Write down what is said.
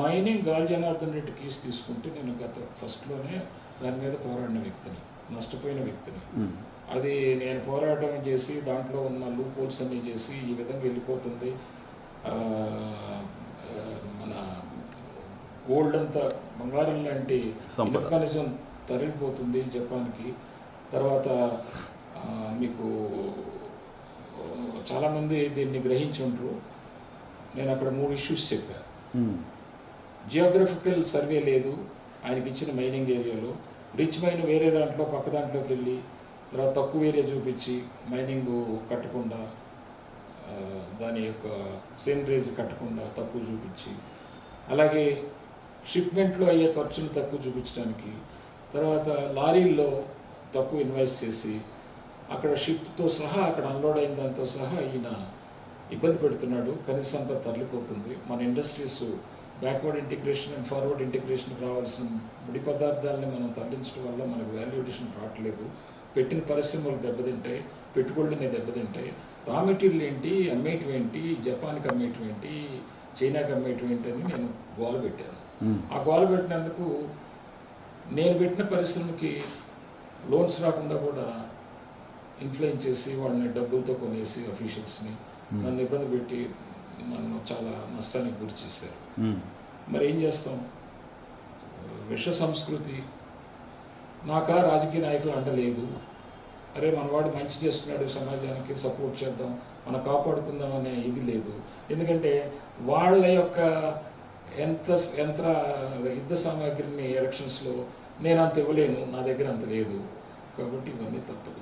Mining గాలి Janardhan Reddy case తీసుకుంటే నేను గత ఫస్ట్లోనే దాని మీద పోరాడిన వ్యక్తిని నష్టపోయిన వ్యక్తిని. అది నేను పోరాటం చేసి దాంట్లో ఉన్న లూప్ హోల్స్ అన్ని చేసి ఈ విధంగా వెళ్ళిపోతుంది మన గోల్డ్ అంతా బంగారం లాంటి. మెకానిజం తరలిపోతుంది జపాన్కి తర్వాత మీకు చాలామంది దీన్ని గ్రహించి ఉంటారు నేను అక్కడ మూడు ఇష్యూస్ చెప్పాను. జియోగ్రఫికల్ సర్వే లేదు. ఆయనకి ఇచ్చిన మైనింగ్ ఏరియాలో రిచ్ మైన్ వేరే దాంట్లో పక్క దాంట్లోకి వెళ్ళి తర్వాత తక్కువ ఏరియా చూపించి మైనింగ్ కట్టకుండా దాని యొక్క సేనరేజ్ కట్టకుండా తక్కువ చూపించి అలాగే షిప్మెంట్లో అయ్యే ఖర్చును తక్కువ చూపించడానికి తర్వాత లారీల్లో తక్కువ ఇన్వెస్ట్ చేసి అక్కడ షిప్తో సహా అక్కడ అన్లోడ్ అయిన దాంతో సహా ఈయన ఇబ్బంది పెడుతున్నాడు. ఖనిజ సంపద తరలిపోతుంది. మన industries backward integration and forward ఇంటిగ్రేషన్కి రావాల్సిన ముడి పదార్థాలని మనం తరలించడం వల్ల మనకు వాల్యూ అడిషన్ రావట్లేదు. పెట్టిన పరిశ్రమలు దెబ్బతింటాయి పెట్టుబడులని దెబ్బతింటాయి. రా మెటీరియల్ ఏంటి అమ్మేయటం ఏంటి జపాన్కి అమ్మేయటం ఏంటి చైనాకి అమ్మేయటం ఏంటి అని నేను గోల పెట్టాను. ఉమ్. ఆ గోల పెట్టినందుకు నేను పెట్టిన పరిశ్రమకి లోన్స్ రాకుండా కూడా ఇన్ఫ్లుయెన్స్ చేసి వాళ్ళని డబ్బులతో కొనేసి అఫీషియల్స్ని నన్ను ఇబ్బంది పెట్టి నన్ను చాలా నష్టానికి గురి చేశారు. మరి ఏం చేస్తాం? విష సంస్కృతి నాకా రాజకీయ నాయకులు అంటలేదు. అరే మనవాడు మంచి చేస్తున్నాడు సమాజానికి సపోర్ట్ చేద్దాం మనం కాపాడుకుందాం అనే ఇది లేదు. ఎందుకంటే వాళ్ళ యొక్క ఎంత యంత్ర యుద్ధ సామాగ్రిని ఎలక్షన్స్లో నేను అంత ఇవ్వలేను నా దగ్గర అంత లేదు. కాబట్టి ఇవన్నీ తప్పదు.